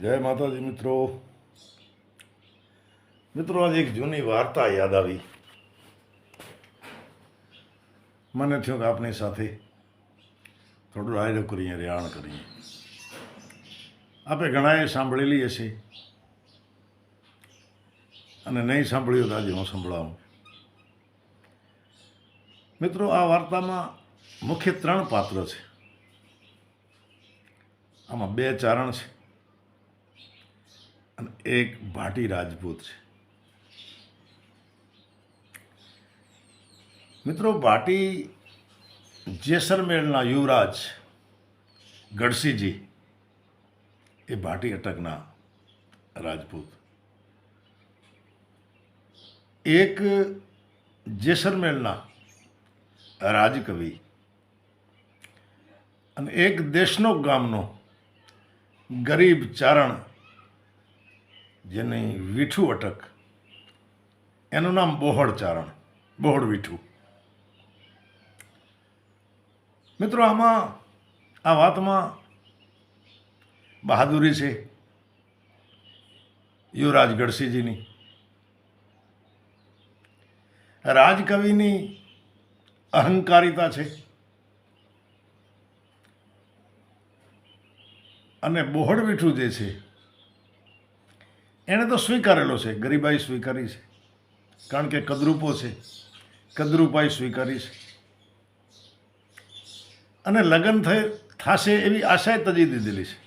જય માતાજી મિત્રો. મિત્રો, આજે એક જૂની વાર્તા યાદ આવી. મને થયું કે આપની સાથે થોડું રાયડો કરીએ, રેહાણ કરીએ. આપે ઘણાએ સાંભળેલી હશે. અને નહીં સાંભળ્યું તો આજે હું સંભળાવું. મિત્રો, આ વાર્તામાં મુખ્ય ત્રણ પાત્ર છે. આમાં બે ચારણ છે. અને એક ભાટી રાજપૂત છે. મિત્રો, ભાટી જેસલમેરના યુવરાજ ગઢસિંહજી એ ભાટી અટકના રાજપૂત. એક જેસલમેરના રાજકવિ અને એક દેશનો ગામનો ગરીબ ચારણ જેની વીઠું અટક એનું નામ બોહડ ચારણ બોહડ વીઠું. મિત્રો, આમાં, આ વાતમાં બહાદુરી છે. યુવરાજ ગઢસિંહજીની રાજકવિની અહંકારિતા છે. અને બોહડ વીઠું જે છે એણે તો સ્વીકારેલો છે, ગરીબાઈ સ્વીકારી છે. કારણ કે કદરૂપો છે. કદરૂપાઈ સ્વીકારી છે. અને લગ્ન થઈ થશે એવી આશાએ તજી દીધેલી છે.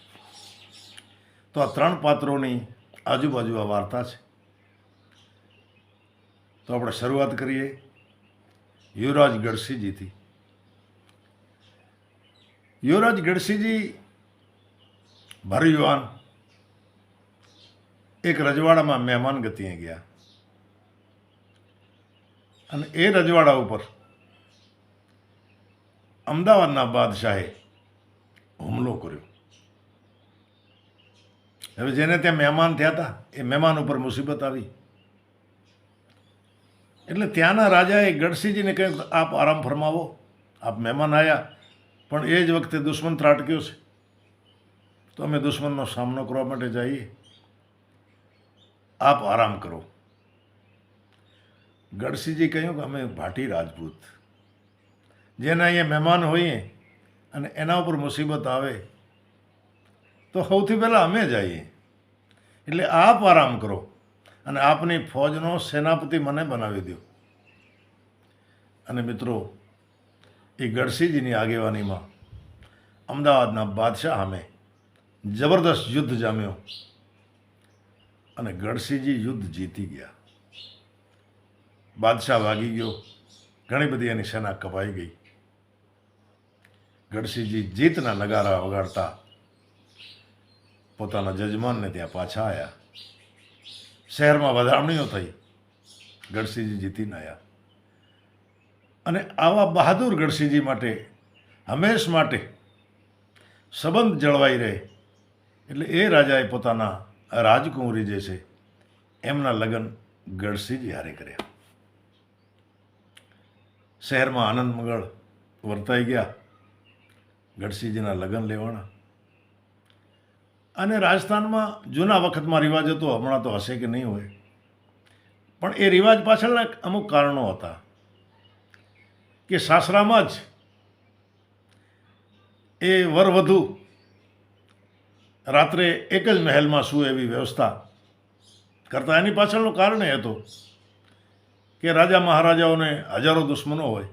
તો આ ત્રણ પાત્રોની આજુબાજુ આ વાર્તા છે. તો આપણે શરૂઆત કરીએ. યુવરાજ ગઢસિંહજીથી યુવરાજ ગઢસીજી ભરયુવાન એક રજવાડામાં મહેમાન ગતિએ ગયા. અને એ રજવાડા ઉપર અમદાવાદના બાદશાહે હુમલો કર્યો. હવે જેને ત્યાં મહેમાન થયા હતા, એ મહેમાન ઉપર મુસીબત આવી. એટલે ત્યાંના રાજાએ ગઢસિંહજીને કહ્યું આપ આરામ ફરમાવો, આપ મહેમાન આવ્યા પણ એ જ વખતે દુશ્મન ત્રાટક્યો છે. તો અમે દુશ્મનનો સામનો કરવા માટે જઈએ. આપ આરામ કરો. ગઢસીજી કહ્યું કે અમે ભાટી રાજપૂત. જેના અહીંયા મહેમાન હોઈએ અને એના ઉપર મુસીબત આવે, તો સૌથી પહેલાં અમે જઈએ. એટલે આપ આરામ કરો અને આપની ફોજનો સેનાપતિ મને બનાવી દો. અને મિત્રો, એ ગઢસીજીની આગેવાનીમાં અમદાવાદના બાદશાહ સામે જબરદસ્ત યુદ્ધ જામ્યો. અને ગઢસીજી યુદ્ધ જીતી ગયા. બાદશાહ ભાગી ગયો. ઘણી બધી એની સેના કપાઈ ગઈ. ગઢસીજી જીતના નગારા વગાડતા પોતાના જજમાનને ત્યાં પાછા આવ્યા શહેરમાં વધામણીઓ થઈ. ગઢસીજી જીતીને આવ્યા. અને આવા બહાદુર ગઢસીજી માટે, હંમેશ માટે સંબંધ જળવાઈ રહે. એટલે એ રાજાએ પોતાના રાજકુંવરી જે છે, એમના લગ્ન ગઢસિંહજી હારે કર્યા. શહેરમાં આનંદ મંગળ વર્તાઈ ગયા, ગઢસિંહજીના લગ્ન લેવાના. અને રાજસ્થાનમાં જૂના વખતમાં રિવાજ હતો, હમણાં તો હશે કે નહીં હોય. પણ એ રિવાજ પાછળના અમુક કારણો હતા. કે સાસરામાં જ એ વરવધુ રાત્રે એક જ મહેલમાં શું એવી વ્યવસ્થા કરતા? એની પાછળનું કારણ એ હતું કે રાજા મહારાજાઓને હજારો દુશ્મનો હોય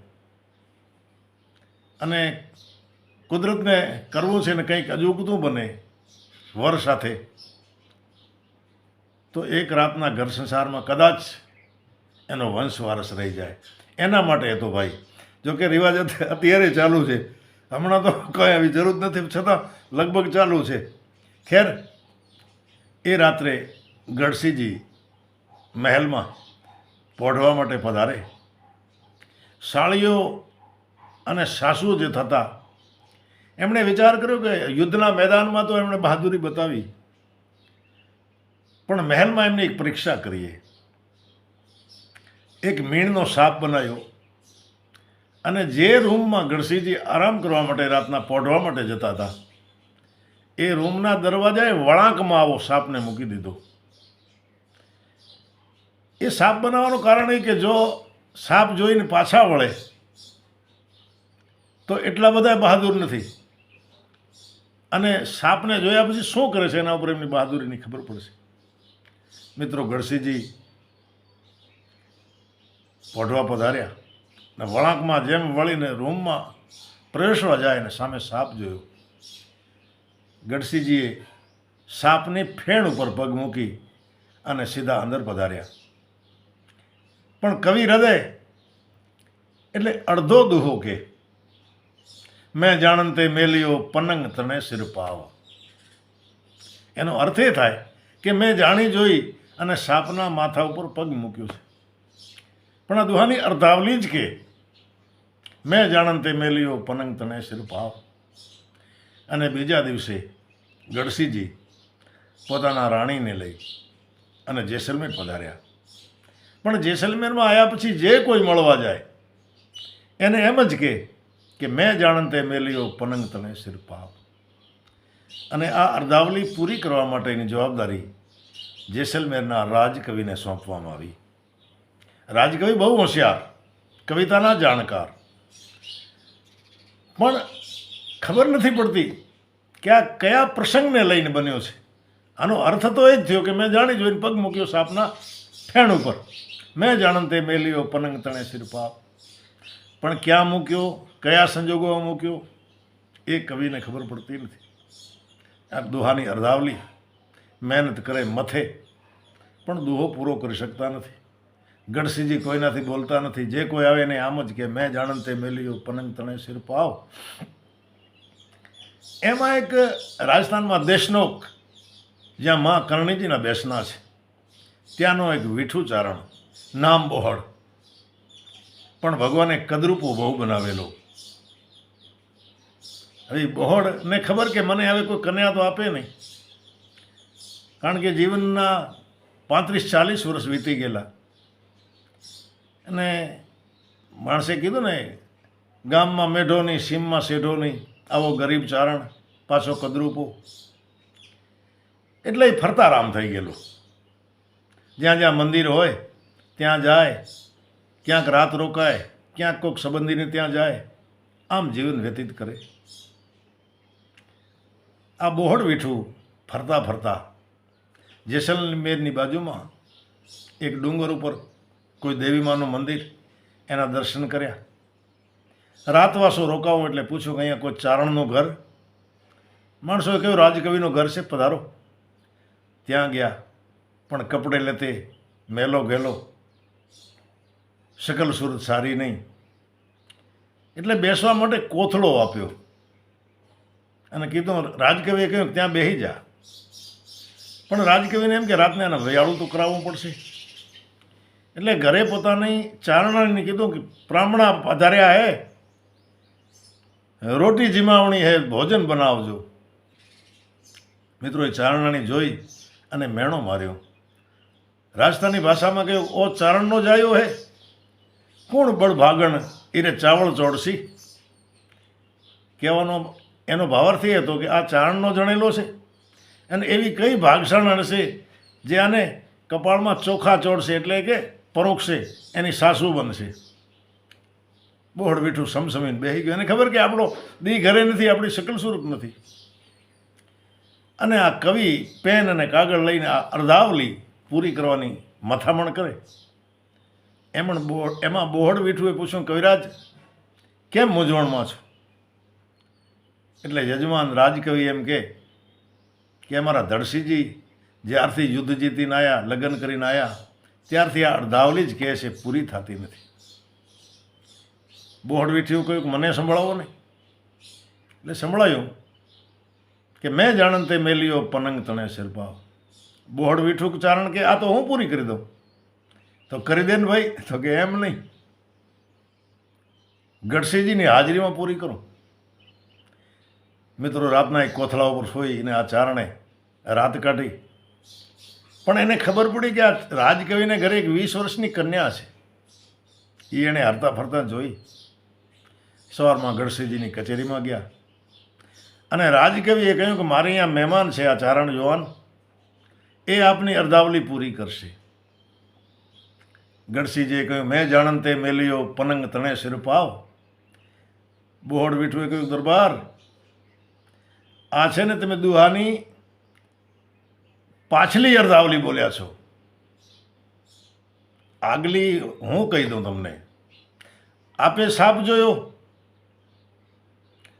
અને કુદરતને કરવું છે ને કંઈક અજુગતું બને વર સાથે, તો એક રાતના ઘર સંસારમાં કદાચ એનો વંશ વારસ રહી જાય. એના માટે હતો ભાઈ, જો કે રિવાજ અત- અત્યારે ચાલુ છે. હમણાં તો કંઈ આવી જરૂર નથી, છતાં લગભગ ચાલુ છે. ખેર, એ રાત્રે ગઢસીજી મહેલમાં પોઢવા માટે પધારે. સાળીઓ અને સાસુ જે થતા, એમણે વિચાર કર્યો કે યુદ્ધના મેદાનમાં તો એમણે બહાદુરી બતાવી. પણ મહેલમાં એમને એક પરીક્ષા કરીએ. એક મીણનો સાપ બનાવ્યો અને જે રૂમમાં ગણસિંહજી આરામ કરવા માટે રાતના પોઢવા માટે જતા હતા એ રૂમના દરવાજાએ વળાંકમાં આવો સાપને મૂકી દીધો. એ સાપ બનાવવાનું કારણ એ કે જો સાપ જોઈને પાછા વળે, તો એટલા બધા બહાદુર નથી. અને સાપને જોયા પછી શું કરે છે? એના ઉપર એમની બહાદુરીની ખબર પડશે. મિત્રો ગળસીજી પોઢવા પધાર્યા ને વળાંકમાં જેમ વળીને રૂમમાં પ્રવેશવા જાય ને સામે સાપ જોયો. ગઢસીજીએ સાપની ફેણ ઉપર પગ મૂકી અને સીધા અંદર પધાર્યા. પણ કવિ હૃદય એટલે અડધો દુહો કે, મેં જાણંતે મેલ્યો પનંગ તને સિરપાવ એનો અર્થ એ થાય કે મેં જાણી જોઈ અને સાપના માથા ઉપર પગ મૂક્યો છે. પણ આ દુહાની અર્ધાવલી જ કે, મેં જાણંતે મેલ્યો પનંગ તને સિર પાવ. અને બીજા દિવસે ગઢસીજી પોતાના રાણીને લઈ અને જેસલમેર પધાર્યા. પણ જેસલમેરમાં આવ્યા પછી જે કોઈ મળવા જાય, એને એમ જ કે કે મેં જાણંતે મેલ્યો પનંગ તને શિરપાપ અને આ અર્ધાવલી પૂરી કરવા માટેની જવાબદારી જેસલમેરના રાજકવિને સોંપવામાં આવી. રાજકવિ બહુ હોશિયાર, કવિતાના જાણકાર. પણ ખબર નથી પડતી કે આ કયા પ્રસંગને લઈને બન્યો છે. આનો અર્થ તો એ જ થયો કે મેં જાણી જોઈને પગ મૂક્યો સાપના ફેણ ઉપર. મેં જાણંતે મેલ્યો પનંગ તણે શિરપા. પણ ક્યાં મૂક્યો? કયા સંજોગોમાં મૂક્યો? એ કવિને ખબર પડતી નથી. આ દુહાની અર્ધાવલી મહેનત કરે મથે, પણ દુહો પૂરો કરી શકતા નથી. ગઢસીજી કોઈનાથી બોલતા નથી. જે કોઈ આવે એને આમ જ કે, મેં જાણંતે મેલ્યો પનંગ તણે સિર પાવ એમાં એક રાજસ્થાનમાં દેશનોક, જ્યાં મા કરણીજીના બેસના છે. ત્યાંનો એક વીઠું ચારણ નામ બહોળ. પણ ભગવાને કદરૂપો બહુ બનાવેલો. હવે બહોળને ખબર કે મને હવે કોઈ કન્યા તો આપે નહીં. કારણ કે જીવનના પાંત્રીસ ચાલીસ વર્ષ વીતી ગયેલા. અને માણસે કીધું ને, ગામમાં મેઢો નહીં, સીમમાં શેઢો નહીં. આવો ગરીબ ચારણ, પાછો કદરૂપો. એટલે એ ફરતા રામ થઈ ગયેલું. જ્યાં જ્યાં મંદિર હોય, ત્યાં જાય. ક્યાંક રાત રોકાય, ક્યાંક કોઈક સંબંધીને ત્યાં જાય. આમ જીવન વ્યતીત કરે. આ બોહડ વીઠું ફરતા ફરતા જેસલમેરની બાજુમાં એક ડુંગર ઉપર કોઈ દેવીમાનું મંદિર એના દર્શન કર્યા. રાતવાસો રોકાવો એટલે પૂછ્યું કે અહીંયા કોઈ ચારણનું ઘર? માણસોએ કહ્યું, રાજકવિનું ઘર છે, પધારો. ત્યાં ગયા. પણ કપડે લેતે મેલો ગેલો શકલ સુરત સારી નહીં. એટલે બેસવા માટે કોથળો આપ્યો. અને કીધું, રાજકવિએ કહ્યું ત્યાં બેસી જા. પણ રાજકવિને એમ કે, રાતને એને વયાળું તો કરાવવું પડશે. એટલે ઘરે પોતાની ચારણાને કીધું કે, બ્રાહ્મણા પધાર્યા હે. રોટી જીમાવણી હે, ભોજન બનાવજો. મિત્રોએ ચારણાની જોઈ અને મેણો માર્યો. રાજસ્થાની ભાષામાં કહ્યું, ઓ ચારણનો જાયો હે? કોણ બળ ભાગણ એને ચાવળ ચોડસી કહેવાનો એનો ભાવાર્થ એ હતો કે આ ચારણનો જણેલો છે. અને એવી કઈ ભાગસણ હશે જે આને કપાળમાં ચોખા ચોડશે એટલે કે પરોક્ષે, એની સાસુ બનશે? બોહડ વીઠું સમસમીને બેસી ગયું. એને ખબર કે આપણો દી ઘરે નથી, આપણી શકલ સ્વરૂપ નથી. અને આ કવિ પેન અને કાગળ લઈને આ અર્ધાવલી પૂરી કરવાની મથામણ કરે. એમણ બોહ, એમાં બોહડ વીઠુએ પૂછ્યું, કવિરાજ, કેમ મૂંઝવણમાં છો? એટલે યજમાન રાજકવિ એમ કે અમારા ધડસીજી જ્યારથી યુદ્ધ જીતીને આવ્યા લગ્ન કરીને આવ્યા ત્યારથી આ અર્ધાવલી જ કહે છે, પૂરી થતી નથી. બોહડ વીઠ્યું કહ્યું મને સંભળાવો નહીં એટલે સંભળાયું કે મેં જાણંતે મેલ્યો પનંગ તણે શિલ્પાવ બોહડ વીઠું ચારણ કે આ તો હું પૂરી કરી દઉં. તો કરી દે ને ભાઈ, તો કે એમ નહીં. ગઢસીજીની હાજરીમાં પૂરી કરું. મિત્રો, રાતના એક કોથળા ઉપર સોઈ અને આ ચારણે રાત કાઢી. પણ એને ખબર પડી કે આ રાજકવિને ઘરે એક વીસ વર્ષની કન્યા છે. એ એણે હરતા ફરતા જોઈ. સવારમાં ગઢસીજીની કચેરીમાં ગયા. અને રાજકવિએ કહ્યું કે મારે અહીંયા મહેમાન છે આ ચારણ જોવાન. એ આપની અર્ધાવલી પૂરી કરશે. ગણસીજીએ કહ્યું, મેં જાણંતે મેલ્યો પનંગ તણે શિરપાવ. બોહડ વીઠુએ કહ્યું, દરબાર, આ છે ને તમે દુહાની પાછલી અર્ધાવલી બોલ્યા છો. આગલી હું કહી દઉં તમને, આપે સાપ જોયો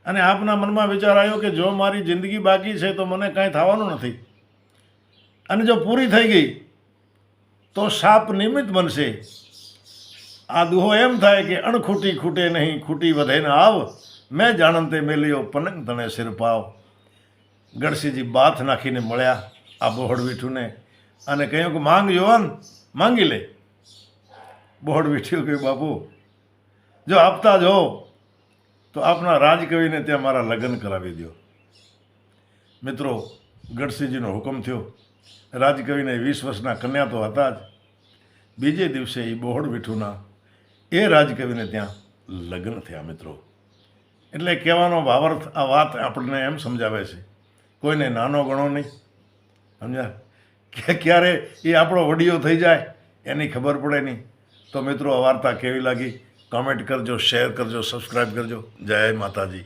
અને આપના મનમાં વિચાર આવ્યો કે જો મારી જિંદગી બાકી છે તો મને કાંઈ થવાનું નથી. અને જો પૂરી થઈ ગઈ, તો સાપ નિમિત્ત બનશે. આ દુહો એમ થાય કે અણખૂટી ખૂટે નહીં, ખૂટી વધે ને આવ. મેં જાણંતે મેલ્યો પનંગ તણે સિર પાવ. ગણસીજી બાથ નાખીને મળ્યા આ બોહડ વીઠુને અને કહ્યું કે, માંગ જોવાન માંગી લે. બોહડ વીઠ્યું કે બાપુ, જો આપતા જો તો આપના રાજકવિને ત્યાં મારા લગ્ન કરાવી દો મિત્રો, ગઢસિંહજીનો હુકમ થયો. રાજકવિને વીસ વર્ષના કન્યા તો હતા જ. બીજે દિવસે એ બોહડ વિઠુના એ રાજકવિને ત્યાં લગ્ન થયા મિત્રો. એટલે કહેવાનો ભાવાર્થ આ વાત આપણને એમ સમજાવે છે. કોઈને નાનો ગણો નહીં. સમજ્યા? કે ક્યારે એ આપણો વડીયો થઈ જાય એની ખબર પડે નહીં. તો મિત્રો, આ વાર્તા કેવી લાગી? કોમેન્ટ કરજો શેર કરજો સબસ્ક્રાઈબ કરજો. જય માતાજી.